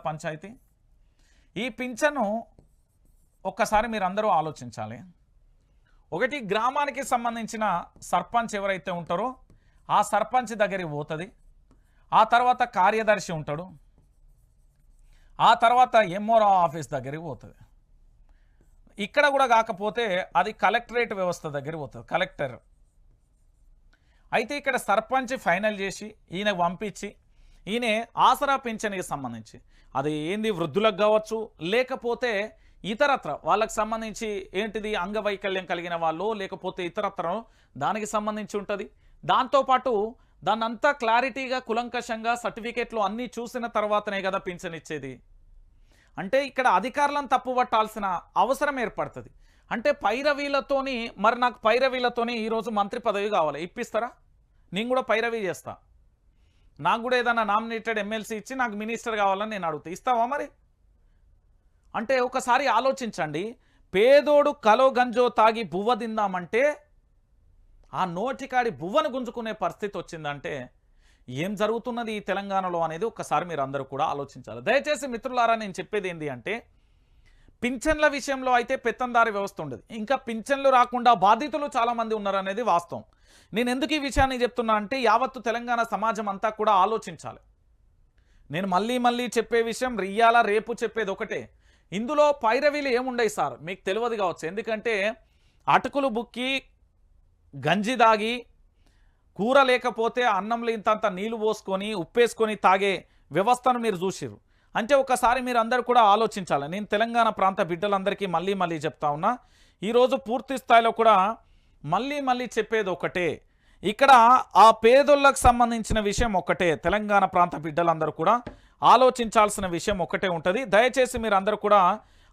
పంచాయతీ. ఈ పింఛను ఒక్కసారి మీరు అందరూ ఆలోచించాలి. ఒకటి గ్రామానికి సంబంధించిన సర్పంచ్ ఎవరైతే ఉంటారో ఆ సర్పంచ్ దగ్గరికి పోతుంది. ఆ తర్వాత కార్యదర్శి ఉంటాడు. ఆ తర్వాత ఎంఓఆర్ ఆఫీస్ దగ్గరికి పోతుంది. ఇక్కడ కూడా కాకపోతే అది కలెక్టరేట్ వ్యవస్థ దగ్గర పోతుంది కలెక్టర్. అయితే ఇక్కడ సర్పంచ్ ఫైనల్ చేసి ఈయన పంపించి ఈయన ఆసరా పెన్షన్కి సంబంధించి. అది ఏంది వృద్ధులకు కావచ్చు లేకపోతే ఇతరత్ర వాళ్ళకి సంబంధించి ఏంటిది అంగవైకల్యం కలిగిన వాళ్ళు లేకపోతే ఇతరత్ర దానికి సంబంధించి ఉంటుంది. దాంతోపాటు దాన్ని అంతా క్లారిటీగా కులంకషంగా సర్టిఫికేట్లు అన్నీ చూసిన తర్వాతనే కదా పింఛన్ ఇచ్చేది. అంటే ఇక్కడ అధికారులను తప్పుపట్టాల్సిన అవసరం ఏర్పడుతుంది. అంటే పైరవీలతోని మరి నాకు పైరవీలతోని ఈరోజు మంత్రి పదవి కావాలి. ఇప్పిస్తారా? నేను కూడా పైరవీ చేస్తా. నాకు కూడా ఏదైనా నామినేటెడ్ ఎమ్మెల్సీ ఇచ్చి నాకు మినిస్టర్ కావాలని నేను అడుగుతా. ఇస్తావా మరి? అంటే ఒకసారి ఆలోచించండి. పేదోడు కలో గంజో తాగి బువ్వ తిందామంటే ఆ నోటికాడి బువ్వను గుంజుకునే పరిస్థితి వచ్చిందంటే ఏం జరుగుతున్నది ఈ తెలంగాణలో అనేది ఒకసారి మీరు అందరూ కూడా ఆలోచించాలి. దయచేసి మిత్రులారా నేను చెప్పేది ఏంటి అంటే పింఛన్ల విషయంలో అయితే పెత్తందారి వ్యవస్థ ఉండదు. ఇంకా పింఛన్లు రాకుండా బాధితులు చాలామంది ఉన్నారు అనేది వాస్తవం. నేను ఎందుకు ఈ విషయాన్ని చెప్తున్నా అంటే యావత్తు తెలంగాణ సమాజం అంతా కూడా ఆలోచించాలి. నేను మళ్ళీ మళ్ళీ చెప్పే విషయం రియ్యాల రేపు చెప్పేది ఒకటే. ఇందులో పైరవీలు ఏముండయి సార్? మీకు తెలియదు కావచ్చు. ఎందుకంటే అటుకులు బుక్కి గంజి దాగి కూర లేకపోతే అన్నంలో ఇంతంత నీళ్ళు పోసుకొని ఉప్పేసుకొని తాగే వ్యవస్థను మీరు చూసిర్రు. అంటే ఒకసారి మీరు అందరు కూడా ఆలోచించాలి. నేను తెలంగాణ ప్రాంత బిడ్డలందరికీ మళ్ళీ మళ్ళీ చెప్తా ఉన్నా. ఈరోజు పూర్తి స్థాయిలో కూడా మళ్ళీ మళ్ళీ చెప్పేది ఒకటే. ఇక్కడ ఆ పేదోళ్ళకు సంబంధించిన విషయం ఒకటే. తెలంగాణ ప్రాంత బిడ్డలందరూ కూడా ఆలోచించాల్సిన విషయం ఒకటే ఉంటుంది. దయచేసి మీరు అందరూ కూడా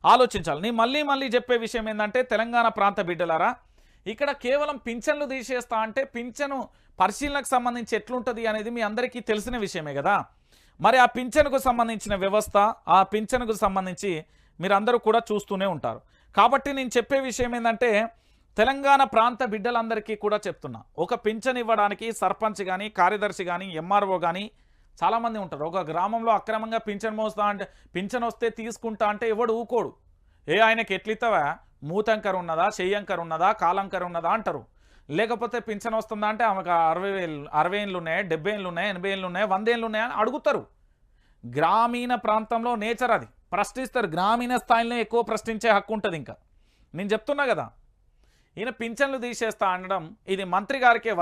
ఆలోచించాలి. నేను మళ్ళీ మళ్ళీ చెప్పే విషయం ఏంటంటే తెలంగాణ ప్రాంత బిడ్డలారా ఇక్కడ కేవలం పింఛన్లు తీసేస్తా అంటే పింఛను పరిశీలనకు సంబంధించి ఎట్లుంటుంది అనేది మీ అందరికీ తెలిసిన విషయమే కదా. మరి ఆ పింఛన్కు సంబంధించిన వ్యవస్థ ఆ పింఛన్కు సంబంధించి మీరందరూ కూడా చూస్తూనే ఉంటారు. కాబట్టి నేను చెప్పే విషయం ఏంటంటే తెలంగాణ ప్రాంత బిడ్డలందరికీ కూడా చెప్తున్నా. ఒక పింఛన్ ఇవ్వడానికి సర్పంచ్ కానీ కార్యదర్శి కానీ ఎంఆర్ఓ కానీ చాలామంది ఉంటారు. ఒక గ్రామంలో అక్రమంగా పింఛన్ మోస్తా అంటే పింఛన్ వస్తే తీసుకుంటా అంటే ఎవడు ఊకోడు. ఏ ఆయనకి ఎట్లిస్తావా మూతంకర్ ఉన్నదా? చెయ్యంకర్ ఉన్నదా? కాలంకర్ ఉన్నదా అంటారు. లేకపోతే పింఛన్ వస్తుందా అంటే ఆమెకు అరవై వేలు అరవై ఏళ్ళు ఉన్నాయి డెబ్బై ఏళ్ళు ఉన్నాయి ఎనభై ఏళ్ళు ఉన్నాయి వంద ఏళ్ళు ఉన్నాయి అని అడుగుతారు. గ్రామీణ ప్రాంతంలో నేచర్ అది. ప్రశ్నిస్తారు. గ్రామీణ స్థాయిలో ఎక్కువ ప్రశ్నించే హక్కు ఉంటుంది ఇంకా. నేను చెప్తున్నా కదా. ఈయన పింఛన్లు తీసేస్తా అనడం ఇది మంత్రి గారికే